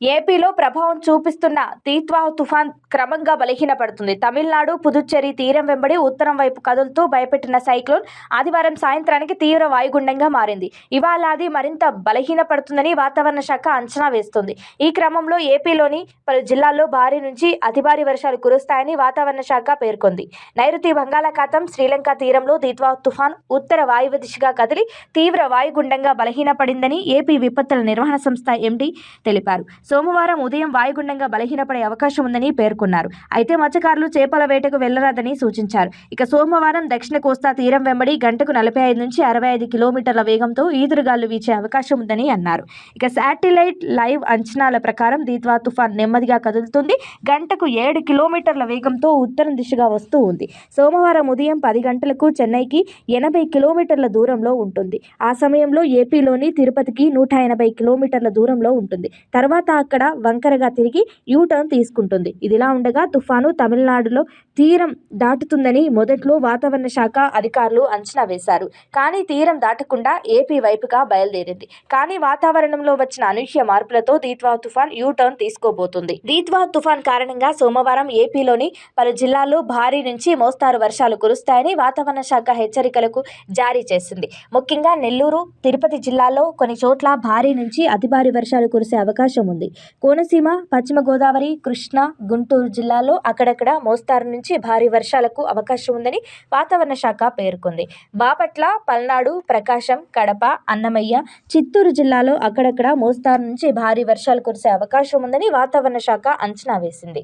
ఏపీలో ప్రభావం చూపిస్తున్న తీత్వా తుఫాన్ క్రమంగా బలహీనపడుతుంది. తమిళనాడు పుదుచ్చేరి తీరం వెంబడి ఉత్తరం వైపు కదులుతూ భయపెట్టిన సైక్లోన్ ఆదివారం సాయంత్రానికి తీవ్ర వాయుగుండంగా మారింది. ఇవాళ అది మరింత బలహీనపడుతుందని వాతావరణ శాఖ అంచనా వేస్తుంది. ఈ క్రమంలో ఏపీలోని పలు జిల్లాల్లో భారీ నుంచి అతి భారీ వర్షాలు కురుస్తాయని వాతావరణ శాఖ పేర్కొంది. నైరుతి బంగాళాఖాతం శ్రీలంక తీరంలో తీత్వా తుఫాన్ ఉత్తర వాయువ్య దిశగా కదిలి తీవ్ర వాయుగుండంగా బలహీనపడిందని ఏపీ విపత్తుల నిర్వహణ సంస్థ ఎండీ తెలిపారు. సోమవారం ఉదయం వాయుగుండంగా బలహీనపడే అవకాశం ఉందని పేర్కొన్నారు. అయితే మత్స్యకారులు చేపల వేటకు వెళ్ళరాదని సూచించారు. ఇక సోమవారం దక్షిణ కోస్తా తీరం వెంబడి గంటకు నలభై ఐదు నుంచి అరవై ఐదు కిలోమీటర్ల వేగంతో ఈదురుగాలు వీచే అవకాశం ఉందని అన్నారు. ఇక శాటిలైట్ లైవ్ అంచనాల ప్రకారం దీత్వా తుఫాన్ నెమ్మదిగా కదులుతుంది. గంటకు ఏడు కిలోమీటర్ల వేగంతో ఉత్తరం దిశగా వస్తూ ఉంది. సోమవారం ఉదయం పది గంటలకు చెన్నైకి ఎనభై కిలోమీటర్ల దూరంలో ఉంటుంది. ఆ సమయంలో ఏపీలోని తిరుపతికి నూట ఎనభై కిలోమీటర్ల దూరంలో ఉంటుంది. తర్వాత అక్కడ వంకరగా తిరిగి యూటర్న్ తీసుకుంటుంది. ఇదిలా ఉండగా తుఫాను తమిళనాడులో తీరం దాటుతుందని మొదట్లో వాతావరణ శాఖ అధికారులు అంచనా వేశారు. కానీ తీరం దాటకుండా ఏపీ వైపుగా బయలుదేరింది. కానీ వాతావరణంలో వచ్చిన అనూహ్య మార్పులతో దీత్వా తుఫాన్ యూటర్న్ తీసుకోబోతుంది. దీత్వా తుఫాన్ కారణంగా సోమవారం ఏపీలోని పలు జిల్లాల్లో భారీ నుంచి మోస్తారు వర్షాలు కురుస్తాయని వాతావరణ శాఖ హెచ్చరికలకు జారీ చేసింది. ముఖ్యంగా నెల్లూరు తిరుపతి జిల్లాల్లో కొన్ని చోట్ల భారీ నుంచి అతి భారీ వర్షాలు కురిసే అవకాశం ఉంది. కోనసీమ పశ్చిమ గోదావరి కృష్ణా గుంటూరు జిల్లాల్లో అక్కడక్కడ మోస్తారు నుంచి నుంచి భారీ వర్షాలకు అవకాశం ఉందని వాతావరణ శాఖ పేర్కొంది. బాపట్ల పల్నాడు ప్రకాశం కడప అన్నమయ్య చిత్తూరు జిల్లాలో అక్కడక్కడ మోస్తారు నుంచి భారీ వర్షాలు కురిసే అవకాశం ఉందని వాతావరణ శాఖ అంచనా వేసింది.